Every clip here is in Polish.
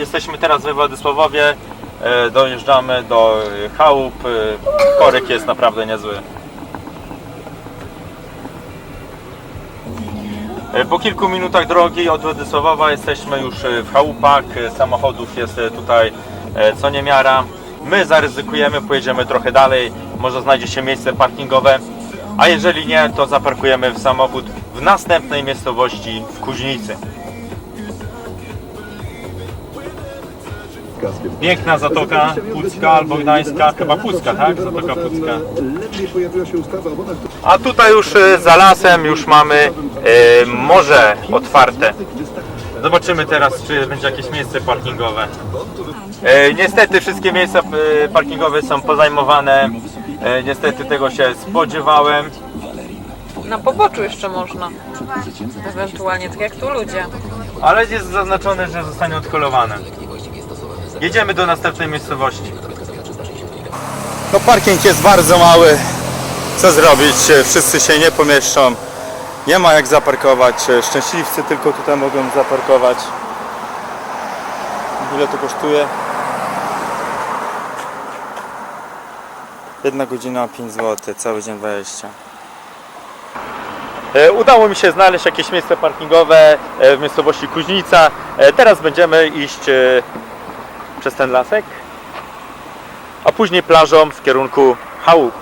Jesteśmy teraz we Władysławowie. E, Dojeżdżamy do e, chałup. E, Korek jest naprawdę niezły. E, Po kilku minutach drogi od Władysławowa jesteśmy już e, w chałupach. E, Samochodów jest e, tutaj e, co niemiara. My zaryzykujemy, pojedziemy trochę dalej. Może znajdzie się miejsce parkingowe. A jeżeli nie, to zaparkujemy w samochód w następnej miejscowości w Kuźnicy. Piękna zatoka Pucka albo Gdańska, chyba Pucka, tak? Zatoka Pucka. A tutaj już e, za lasem już mamy e, morze otwarte. Zobaczymy teraz, czy będzie jakieś miejsce parkingowe. E, niestety wszystkie miejsca parkingowe są pozajmowane. E, niestety tego się spodziewałem. Na poboczu jeszcze można. Ewentualnie tak jak tu ludzie. Ale jest zaznaczone, że zostanie odholowane. Jedziemy do następnej miejscowości. No parking jest bardzo mały. Co zrobić? Wszyscy się nie pomieszczą. Nie ma jak zaparkować. Szczęśliwcy tylko tutaj mogą zaparkować. Ile to kosztuje? Jedna godzina 5 zł, cały dzień 20. E, Udało mi się znaleźć jakieś miejsce parkingowe e, w miejscowości Kuźnica. E, Teraz będziemy iść przez ten lasek, a później plażą w kierunku chałup.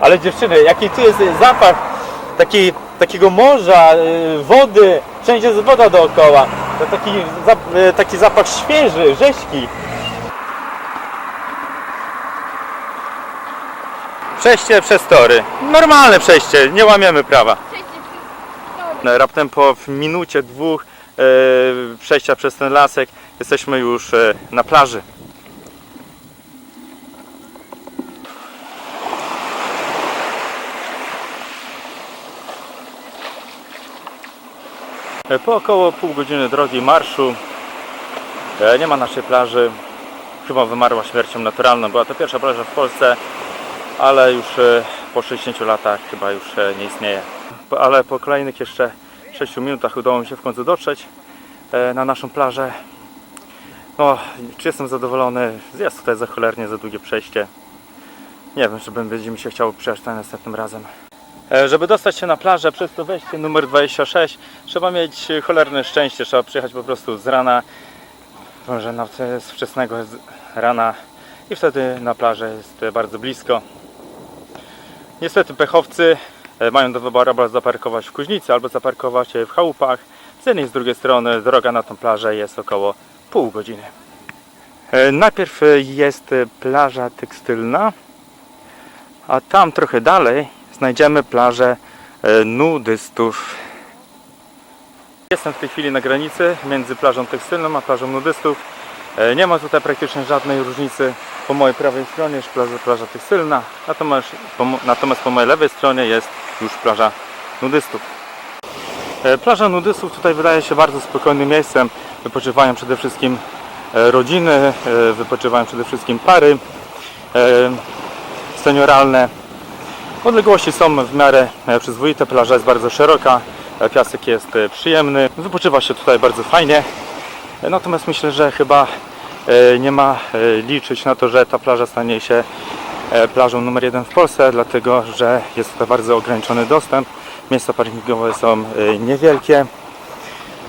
Ale dziewczyny, jaki tu jest zapach takiej, takiego morza, e, wody, wszędzie jest woda dookoła. To taki, e, taki zapach świeży, rzeźki. Przejście przez tory. Normalne przejście, nie łamiemy prawa. Raptem po minucie, dwóch e, przejścia przez ten lasek jesteśmy już e, na plaży. E, Po około pół godziny drogi marszu e, nie ma naszej plaży. Chyba wymarła śmiercią naturalną. Była to pierwsza plaża w Polsce, ale już po 60 latach chyba już nie istnieje. Ale po kolejnych jeszcze 6 minutach udało mi się w końcu dotrzeć na naszą plażę. Czy jestem zadowolony? Jest tutaj za cholernie za długie przejście. Nie wiem, czy będzie mi się chciało przejść tutaj następnym razem. E, Żeby dostać się na plażę przez to wejście numer 26 trzeba mieć cholerne szczęście, trzeba przyjechać po prostu z rana, może nawet z wczesnego rana i wtedy na plażę jest bardzo blisko. Niestety pechowcy e, mają do wyboru albo zaparkować w Kuźnicy, albo zaparkować w chałupach. Z jednej i z drugiej strony droga na tą plażę jest około pół godziny. E, Najpierw e, jest e, plaża tekstylna, a tam trochę dalej znajdziemy plażę nudystów. Jestem w tej chwili na granicy między plażą tekstylną a plażą nudystów. Nie ma tutaj praktycznie żadnej różnicy. Po mojej prawej stronie jest plaża, plaża tekstylna, natomiast po, natomiast po mojej lewej stronie jest już plaża nudystów. Plaża nudystów tutaj wydaje się bardzo spokojnym miejscem. Wypoczywają przede wszystkim e, rodziny, e, wypoczywają przede wszystkim pary e, senioralne. Odległości są w miarę przyzwoite, plaża jest bardzo szeroka, piasek jest przyjemny, wypoczywa się tutaj bardzo fajnie. Natomiast myślę, że chyba nie ma liczyć na to, że ta plaża stanie się plażą numer jeden w Polsce, dlatego że jest tutaj bardzo ograniczony dostęp. Miejsca parkingowe są niewielkie.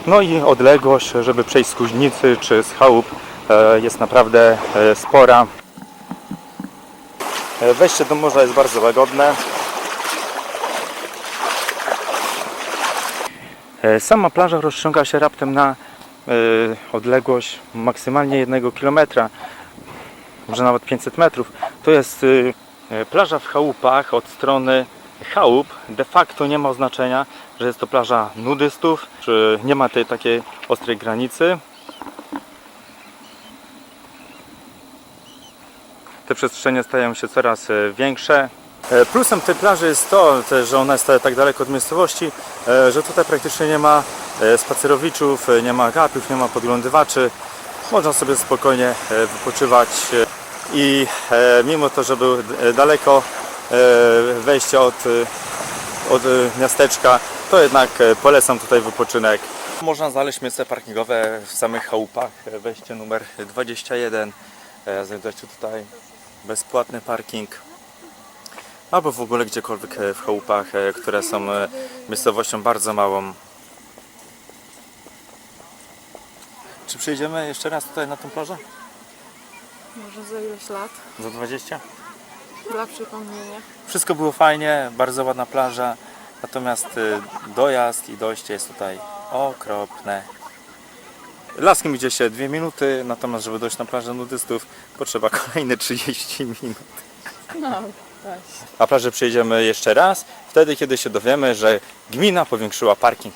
No i odległość, żeby przejść z Kuźnicy czy z chałup e, jest naprawdę e, spora. E, Wejście do morza jest bardzo łagodne. Sama plaża rozciąga się raptem na odległość maksymalnie 1 km, może nawet 500 metrów. To jest plaża w chałupach od strony chałup. De facto nie ma oznaczenia, że jest to plaża nudystów, czy nie ma tej takiej ostrej granicy. te przestrzenie stają się coraz e, większe. E, Plusem tej plaży jest to, że ona jest tak daleko od miejscowości, e, że tutaj praktycznie nie ma spacerowiczów, nie ma gapiów, nie ma podglądywaczy. Można sobie spokojnie wypoczywać i mimo to, że był daleko wejście od, e, od e, miasteczka, to jednak e, polecam tutaj wypoczynek Można znaleźć miejsce parkingowe w samych chałupach. Wejście numer 21. E, Znajdujecie tutaj bezpłatny parking. Albo w ogóle gdziekolwiek e, w chałupach, e, które są e, miejscowością bardzo małą. Czy przyjdziemy jeszcze raz tutaj na tą plażę? Może za ileś lat? Za 20? Dla przypomnienia. Wszystko było fajnie, bardzo ładna plaża, natomiast y, dojazd i dojście jest tutaj okropne. Laskiem idzie się 2 minuty, natomiast żeby dojść na plażę nudystów potrzeba kolejne 30 minut. No. A plażę przyjedziemy jeszcze raz, wtedy kiedy się dowiemy, że gmina powiększyła parking.